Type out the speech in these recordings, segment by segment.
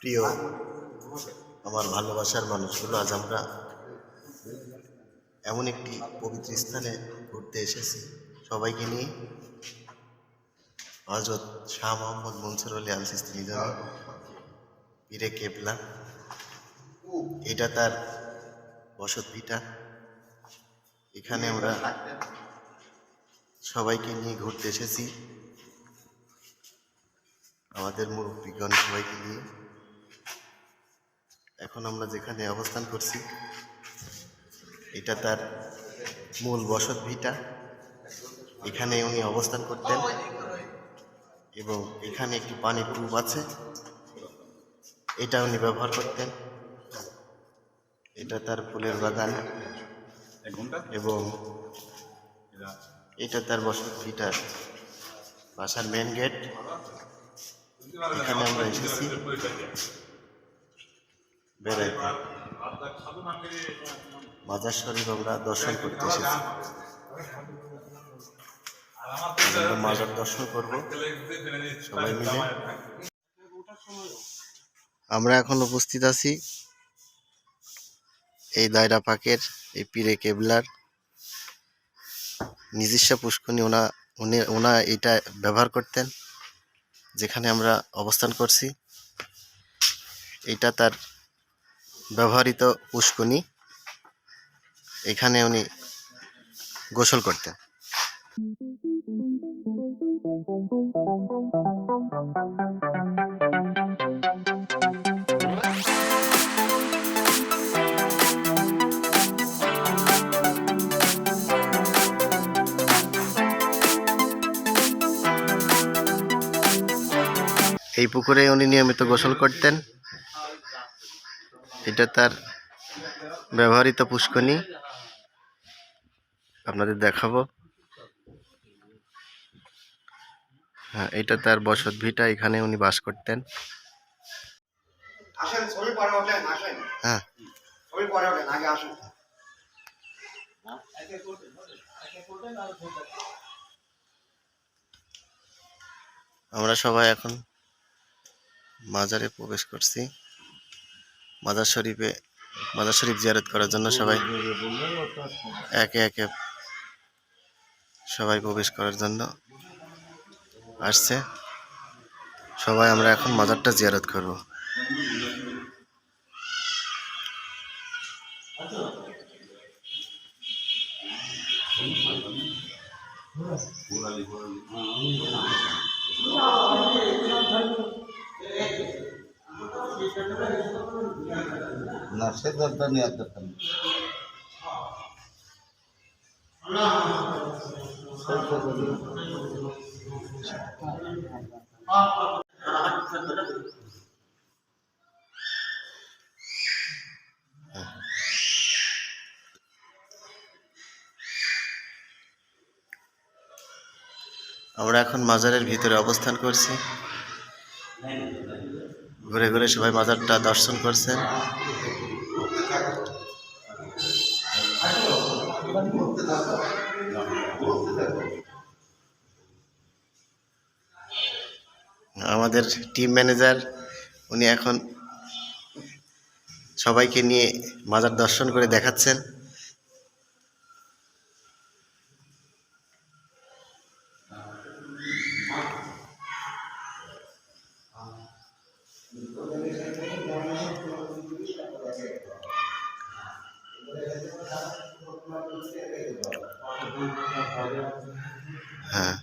প্রিয় আমার ভালোবাসার মানুষগুলো, আজ আমরা এমন একটি পবিত্র স্থানে ঘুরতে এসেছি। সবাইকে নিয়ে হজরত শাহ মোহাম্মদ মনসুর আলী আল সিস্তি পীরে কেবলা। এটা তার বসত ভিটা। এখানে আমরা সবাইকে নিয়ে ঘুরতে এসেছি। আমাদের মুরব্বীগণ সবাইকে নিয়ে। এখন আমরা যেখানে অবস্থান করছি, এটা তার মূল বসত ভিটা। এখানে উনি অবস্থান করতেন এবং এখানে একটি পানির টুব আছে, এটা উনি ব্যবহার করতেন। এটা তার ফুলের বাগান এবং এটা তার বসত ভিটার বাসার মেন গেট এখানে আমরা এসেছি। বেড়াইতে। মাজার শরীফ আমরা দর্শন করতে এসেছি। আমরা মাজার দর্শন করব। সবাই মিলে। আমরা এখন উপস্থিত আছি এই দায়রা পাকের এই পীরে কেবলার। নিজস্ব পুষ্করণী ওনা উনি ওনা এটা ব্যবহার করতেন যেখানে আমরা অবস্থান করছি। এটা তার ব্যবহৃত পুষ্করণী এখানে উনি গোসল করতেন। এই পুকুরে উনি নিয়মিত গোসল করতেন। এটা তার ব্যবহৃত পুষ্কনি। আপনাদের দেখাবো। হ্যাঁ এটা তার বসত ভিটা এখানে উনি বাস করতেন। হ্যাঁ। আমরা সবাই এখন মাজারে প্রবেশ করছি। মাজার শরীফে মাজার শরীফ জিয়ারত করার জন্য সবাই একে একে সবাই প্রবেশ করার জন্য আসছে। সবাই আমরা এখন মাজারটা জিয়ারত করব। না সে আমরা এখন মাজারের ভিতরে অবস্থান করছি। ঘুরে ঘুরে সবাই মাজারটা দর্শন করছেন। আমাদের টিম ম্যানেজার উনি এখন সবাইকে নিয়ে মাজার দর্শন করে দেখাচ্ছেন। হ্যাঁ।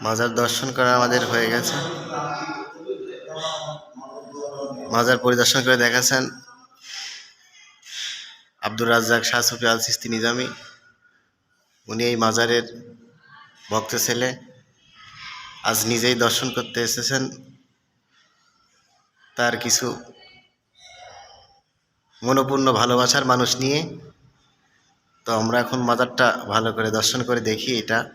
মাজার দর্শন করা আমাদের হয়ে গেছে। মাজার পরিদর্শন করে দেখাচ্ছেন আব্দুর রাজ্জাক, শাহ সুফি আল সিস্তি নিজামি। উনি এই মাজারের ভক্ত ছেলে। আজ নিজেই দর্শন করতে এসেছেন। তার কিছু মনোপূর্ণ ভালোবাসার মানুষ নিয়ে। তো আমরা এখন মাজারটা ভালো করে দর্শন করে দেখি এটা।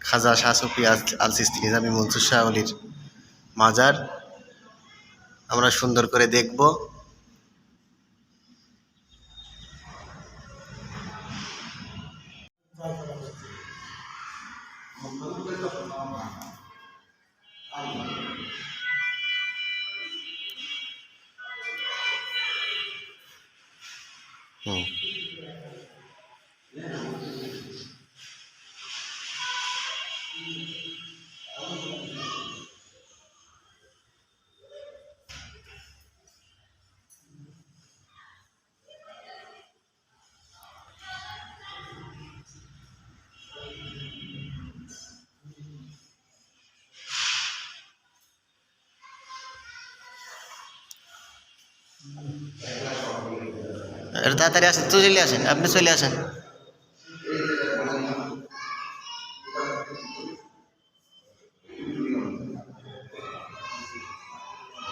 খাজা শাহ সুফি আল- আল সিস্তি নিজামি মনসুর শাহ অলির মাজার। আমরা সুন্দর করে দেখব। হুম এটা তাড়াতাড়ি আসেন তো চলে আসেন আপনি চলে আসেন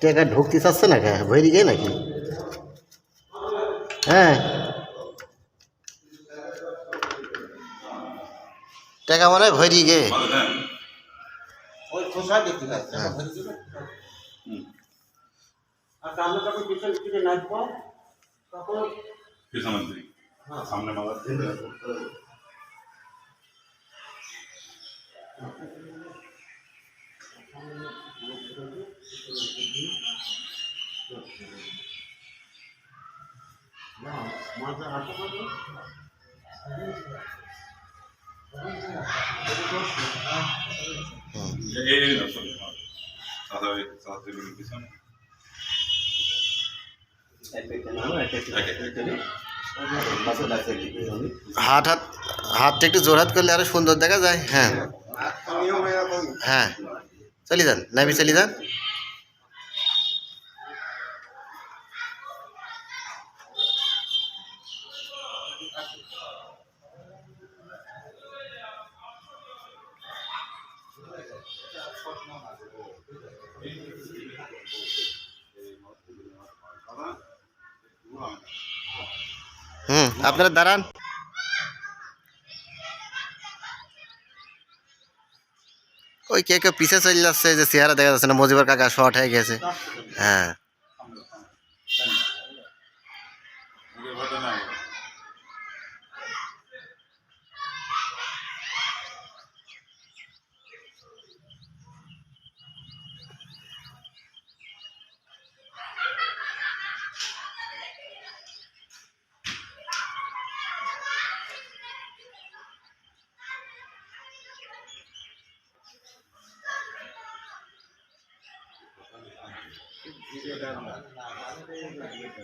টাকা ঢুকতে চাচ্ছে না কে? ভরি গে নাকি? হ্যাঁ। টাকা মনে ভরি গে হ্যাঁ। আর আমরা যখন পিছন থেকে নাচবো তখন পিছনের দিকে। সামনে মাথার দিকে মাথা হাঁটু হুম এই না চলে সাদা সাদা পিছনে হাত হাত হাতটা একটু জোরহাত করলে আরও সুন্দর দেখা যায়। হ্যাঁ। আমিও এরকম হ্যাঁ। চলে যান নাবি চলে যান। হুম, আপনারা দাঁড়ান। ওই কে কে পিছে চলে যাচ্ছে, যে চেহারা দেখা যাচ্ছে না, মজিবর কাকা শর্ট হয়ে গেছে। হ্যাঁ। 直这样的拿拿着杯子来就